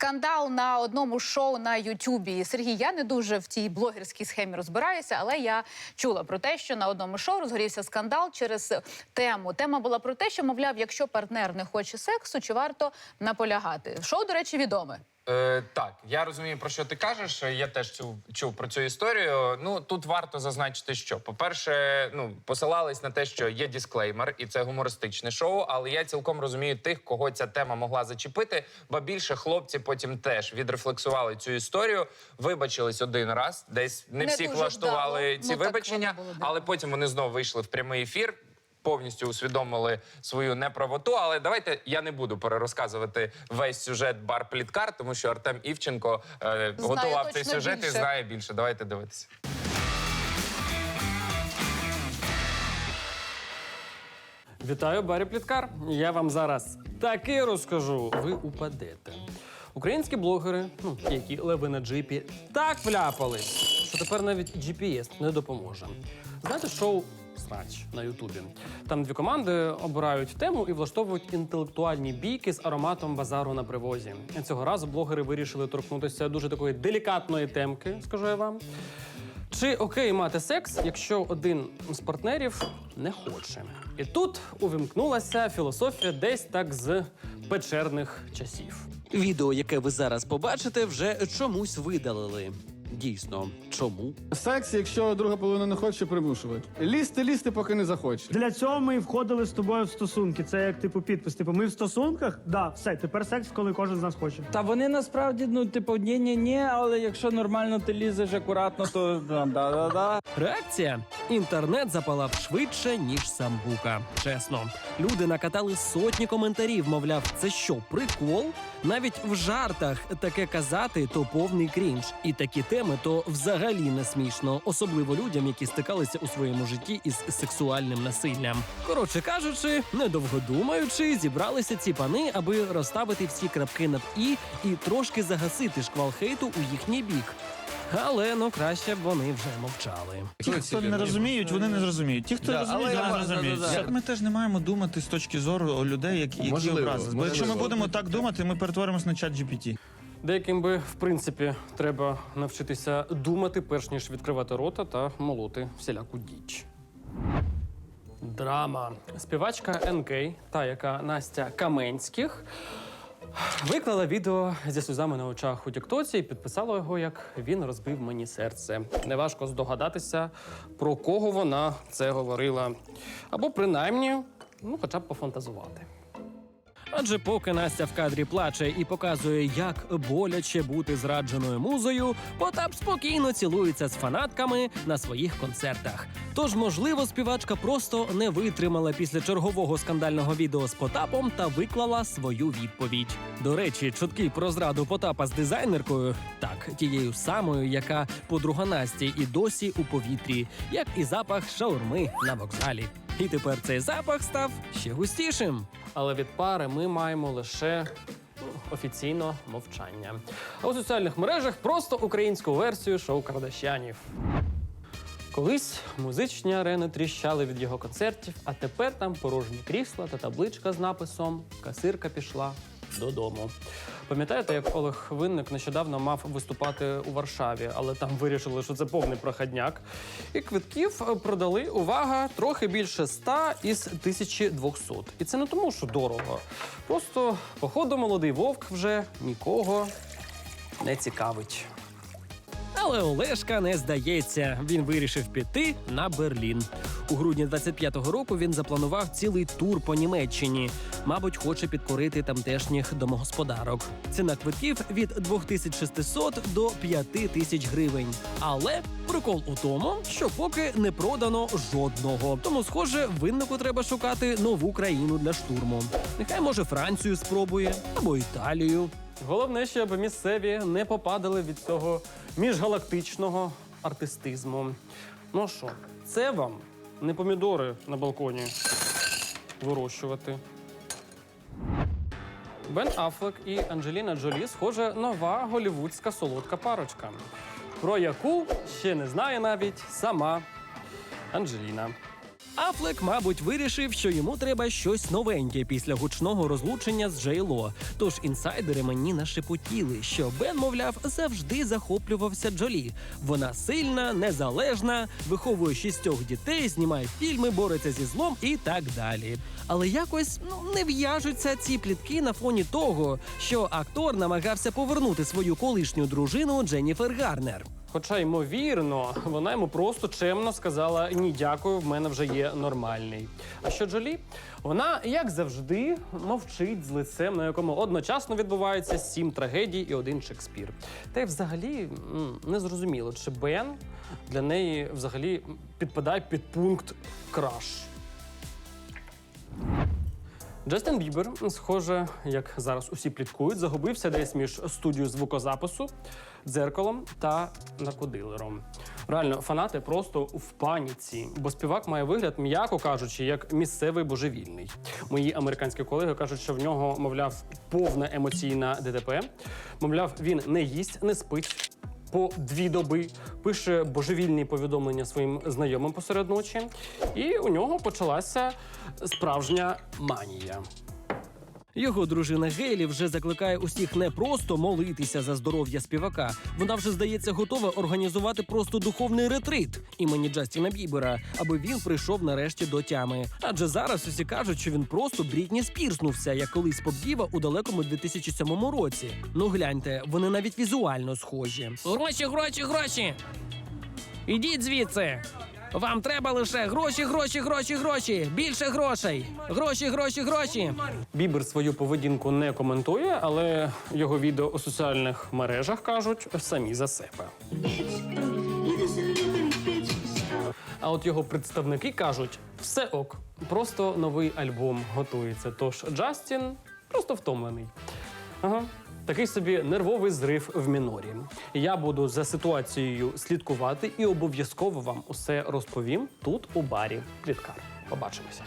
Скандал на одному шоу на Ютубі. Сергій, я не дуже в цій блогерській схемі розбираюся, але я чула про те, що на одному шоу розгорівся скандал через тему. Тема була про те, що мовляв, якщо партнер не хоче сексу, чи варто наполягати. Шоу, до речі, відоме. Е, так, я розумію, про що ти кажеш. Я теж чув, чув про цю історію. Ну тут варто зазначити, що по-перше, ну посилались на те, що є дисклеймер, і це гумористичне шоу. Але я цілком розумію тих, кого ця тема могла зачепити. Ба більше хлопці потім теж відрефлексували цю історію, вибачились один раз. Десь не, Не всіх влаштували вдало. ці Ну, вибачення, але потім вони знову вийшли в прямий ефір. Повністю усвідомили свою неправоту, але давайте я не буду перерозказувати весь сюжет бар Пліткар, тому що Артем Івченко е, готував цей сюжет і знає більше. Давайте дивитися. Вітаю, Барі Пліткар. Я вам зараз таки розкажу. Ви упадете. Українські блогери, ну які леви на джипі, так вляпались, що тепер навіть GPS не допоможе. Знаєте, шоу Срач на Ютубі. Там дві команди обирають тему і влаштовують інтелектуальні бійки з ароматом базару на привозі. Цього разу блогери вирішили торкнутися дуже такої делікатної темки, скажу я вам. Чи окей мати секс, якщо один з партнерів не хоче? І тут увімкнулася філософія десь так з печерних часів. Відео, яке ви зараз побачите, вже чомусь видалили. Дійсно, чому? Секс, якщо друга половина не хоче, примушувати. Лізти, лізти, поки не захоче. Для цього ми входили з тобою в стосунки. Це як типу підпис. Типу, ми в стосунках, да, все, тепер секс, коли кожен з нас хоче. Та вони насправді, ну, типу, ні, ні, ні, але якщо нормально ти лізеш акуратно, то да-да-да. Реакція? Інтернет запалав швидше, ніж сам бука. Чесно, люди накатали сотні коментарів. Мовляв, це що, прикол? Навіть в жартах таке казати то повний крінж. І такі теми то взагалі не смішно, особливо людям, які стикалися у своєму житті із сексуальним насиллям. Коротше кажучи, недовго думаючи, зібралися ці пани, аби розставити всі крапки над і і трошки загасити шквал хейту у їхній бік. Але ну краще б вони вже мовчали. Ті, хто не розуміють, вони не зрозуміють. Ті, хто Да, розуміють, але вони зрозуміють. да-да-да. Ми теж не маємо думати з точки зору людей, які, які Можливо, образились. Бо якщо ми можливо. будемо так думати, ми перетворимось на чат GPT. Деяким би, в принципі, треба навчитися думати, перш ніж відкривати рота та молоти всіляку діч. Драма. Співачка НК, та яка Настя Каменських, виклала відео зі сльозами на очах у Тіктоці і підписала його, як він розбив мені серце. Неважко здогадатися, про кого вона це говорила. Або принаймні, ну, хоча б пофантазувати. Адже поки Настя в кадрі плаче і показує, як боляче бути зрадженою музою, Потап спокійно цілується з фанатками на своїх концертах. Тож, можливо, співачка просто не витримала після чергового скандального відео з Потапом та виклала свою відповідь. До речі, чутки про зраду Потапа з дизайнеркою, так тією самою, яка подруга Насті і досі у повітрі, як і запах шаурми на вокзалі. І тепер цей запах став ще густішим. Але від пари ми маємо лише ну, офіційно мовчання. А у соціальних мережах просто українську версію шоу Кардашянів. Колись музичні арени тріщали від його концертів, а тепер там порожні крісла та табличка з написом Касирка пішла додому. Пам'ятаєте, як Олег Винник нещодавно мав виступати у Варшаві, але там вирішили, що це повний проходняк. І квитків продали, увага, трохи більше 100 із 1200. І це не тому, що дорого. Просто, походу, молодий вовк вже нікого не цікавить. Але Олешка не здається. Він вирішив піти на Берлін. У грудні 25-го року він запланував цілий тур по Німеччині. Мабуть, хоче підкорити тамтешніх домогосподарок. Ціна квитків від 2600 до 5000 гривень. Але прикол у тому, що поки не продано жодного. Тому, схоже, виннику треба шукати нову країну для штурму. Нехай може Францію спробує або Італію. Головне, щоб місцеві не попадали від цього міжгалактичного артистизму. Ну що, це вам не помідори на балконі вирощувати. Бен Аффлек і Анджеліна Джолі, схоже, нова голівудська солодка парочка, про яку ще не знає навіть сама Анджеліна. Афлек, мабуть, вирішив, що йому треба щось новеньке після гучного розлучення з Джейло. Тож інсайдери мені нашепотіли, що Бен, мовляв, завжди захоплювався Джолі. Вона сильна, незалежна, виховує шістьох дітей, знімає фільми, бореться зі злом і так далі. Але якось ну не в'яжуться ці плітки на фоні того, що актор намагався повернути свою колишню дружину Дженніфер Гарнер. Хоча, ймовірно, вона йому просто чемно сказала: ні, дякую, в мене вже є нормальний. А що Джолі? Вона, як завжди, мовчить з лицем, на якому одночасно відбувається сім трагедій і один Шекспір. Та й взагалі не зрозуміло, чи Бен для неї взагалі підпадає під пункт краш. Джастін Бібер, схоже, як зараз усі пліткують, загубився десь між студією звукозапису, дзеркалом та наркодилером. Реально, фанати просто в паніці, бо співак має вигляд, м'яко кажучи, як місцевий божевільний. Мої американські колеги кажуть, що в нього, мовляв, повна емоційна ДТП. Мовляв, він не їсть, не спить по дві доби, пише божевільні повідомлення своїм знайомим посеред ночі, і у нього почалася справжня манія. Його дружина Гейлі вже закликає усіх не просто молитися за здоров'я співака. Вона вже здається готова організувати просто духовний ретрит імені Джастіна Бібера, аби він прийшов нарешті до тями. Адже зараз усі кажуть, що він просто Брітні спірснувся, як колись Поп-Діва у далекому 2007 році. Ну гляньте, вони навіть візуально схожі. Гроші, гроші, гроші! Ідіть звідси. Вам треба лише гроші, гроші, гроші, гроші. Більше грошей. Гроші, гроші, гроші. Бібер свою поведінку не коментує, але його відео у соціальних мережах кажуть самі за себе. А от його представники кажуть: все ок, просто новий альбом готується. Тож Джастін просто втомлений. Ага. Такий собі нервовий зрив в мінорі. Я буду за ситуацією слідкувати і обов'язково вам усе розповім тут у барі Пліткар. Побачимося.